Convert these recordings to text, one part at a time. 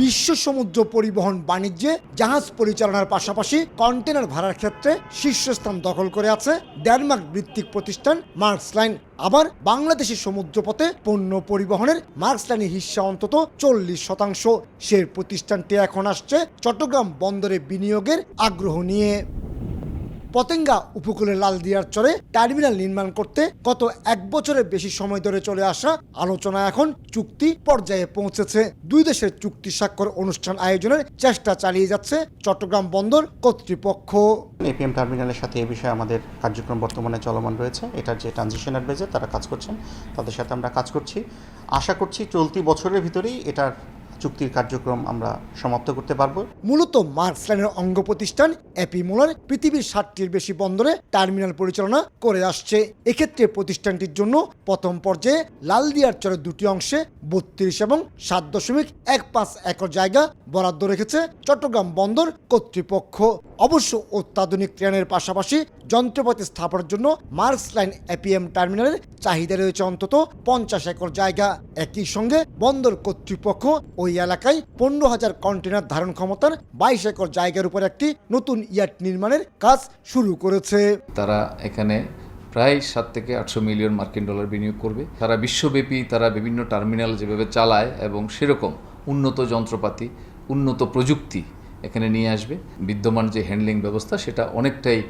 বিশ্ব সমুদ্র পরিবহন বাণিজ্যে জাহাজ পরিচালনার পাশাপাশি কন্টেনার ভাড়ার ক্ষেত্রে শীর্ষস্থান দখল করে আছে ডেনমার্ক ভিত্তিক প্রতিষ্ঠান মার্কস লাইন আবার বাংলাদেশের সমুদ্রপথে পণ্য পরিবহনের মার্কস লাইনের হিস্সা অন্তত চল্লিশ শতাংশ। সে প্রতিষ্ঠানটি এখন আসছে চট্টগ্রাম বন্দরে বিনিয়োগের আগ্রহ নিয়ে। পতেঙ্গা উপকূলে লাল লালদিয়ার চরে টার্মিনাল নির্মাণ করতে গত এক বছরের বেশি সময় ধরে চলে আসা আলোচনা এখন চুক্তি পর্যায়ে পৌঁছেছে। দুই দেশের চুক্তি স্বাক্ষর অনুষ্ঠান আয়োজনের চেষ্টা চালিয়ে যাচ্ছে চট্টগ্রাম বন্দর কর্তৃপক্ষ। এপিএম টার্মিনালের সাথে এ বিষয়ে আমাদের কার্যক্রম বর্তমানে চলমান রয়েছে। এটার যে ট্রানজিশনার বেজে তারা কাজ করছেন, তাদের সাথে আমরা কাজ করছি। আশা করছি চলতি বছরের ভিতরেই এটার চুক্তির কার্যক্রম আমরা সমাপ্ত করতে পারব। মূলত মার্কস লাইনের অঙ্গ প্রতিষ্ঠান অ্যাপি মোলার পৃথিবীর ষাটটির বেশি বন্দরে টার্মিনাল পরিচালনা করে আসছে। এক্ষেত্রে প্রতিষ্ঠানটির জন্য প্রথম পর্যায়ে লালদিয়ার চরের দুটি অংশে বত্রিশ এবং সাত দশমিক এক পাঁচ একর জায়গা বরাদ্দ রেখেছে চট্টগ্রাম বন্দর কর্তৃপক্ষ। অবশ্য অত্যাধুনিক ট্রেনের পাশাপাশি যন্ত্রপাতি স্থাপনের জন্য মার্কস লাইন এপিএম টার্মিনালের চাহিদা রয়েছে অন্তত পঞ্চাশ একর জায়গা। একই সঙ্গে বন্দর কর্তৃপক্ষ ওই এলাকায় পনেরো হাজার কন্টেনার ধারণ ক্ষমতার বাইশ একর জায়গার উপর একটি নতুন ইয়ার্ড নির্মাণের কাজ শুরু করেছে। তারা এখানে প্রায় সাত থেকে আটশো মিলিয়ন মার্কিন ডলার বিনিয়োগ করবে। তারা বিশ্বব্যাপী তারা বিভিন্ন টার্মিনাল যেভাবে চালায় এবং সেরকম উন্নত যন্ত্রপাতি, উন্নত প্রযুক্তি এখানে নিয়ে আসবে। বিদ্যমান যে হ্যান্ডলিং ব্যবস্থা, সেটা অনেকটাই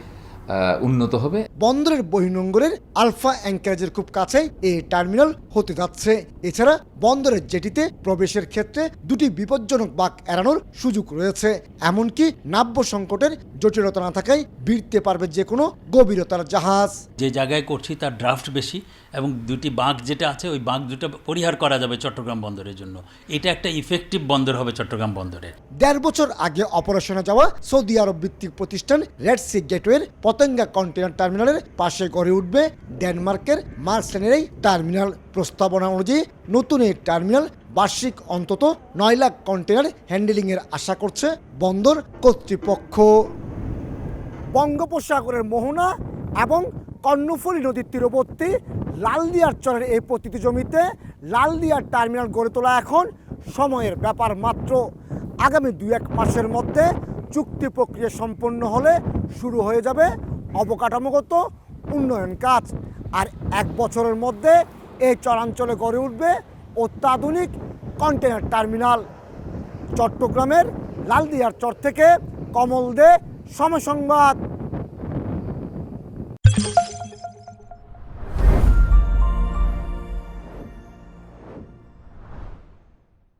উন্নত হবে। বন্দরের বহিনঙ্গরের আলফা অ্যাঙ্কারেজের খুব কাছে এই টার্মিনাল হতে যাচ্ছে। এছাড়া বন্দরের জেটিতে প্রবেশের ক্ষেত্রে দুটি বিপজ্জনক বাক এড়ানোর সুযোগ রয়েছে। এমনকি নাব্য সংকটের জটিলতা না থাকায় বিরতে পারবে যে কোনো গভীরতার জাহাজ। যে জায়গায় করছি তার ড্রাফট বেশি এবং দুটি বাঁক যেটা আছে ওই বাঁক দুটো পরিহার করা যাবে চট্টগ্রাম বন্দরের জন্য। এটা একটা ইফেক্টিভ বন্দর হবে চট্টগ্রাম বন্দরের দেড় বছর আগে অপারেশনে যাওয়া সৌদি আরব ভিত্তিক প্রতিষ্ঠান রেড সি গেটওয়ের পতেঙ্গা কন্টেনার টার্মিনালের পাশে গড়ে উঠবে ডেনমার্কের মার্সেনের এই টার্মিনাল। প্রস্তাবনা অনুযায়ী নতুন এই টার্মিনাল বার্ষিক অন্তত নয় লাখ কন্টেনার হ্যান্ডেলিংয়ের আশা করছে বন্দর কর্তৃপক্ষ। বঙ্গোপসাগরের মোহনা এবং কর্ণফুলী নদীর তীরবর্তী লালদিয়ার চরের এই প্রতিটি জমিতে লালদিয়ার টার্মিনাল গড়ে তোলা এখন সময়ের ব্যাপার মাত্র। আগামী দু এক মাসের মধ্যে চুক্তি প্রক্রিয়া সম্পন্ন হলে শুরু হয়ে যাবে অবকাঠামোগত উন্নয়ন কাজ। আর এক বছরের মধ্যে এই চরাঞ্চলে গড়ে উঠবে অত্যাধুনিক কন্টেনার টার্মিনাল। চট্টগ্রামের লালদিয়ার চর থেকে কমল দে, সময় সংবাদ।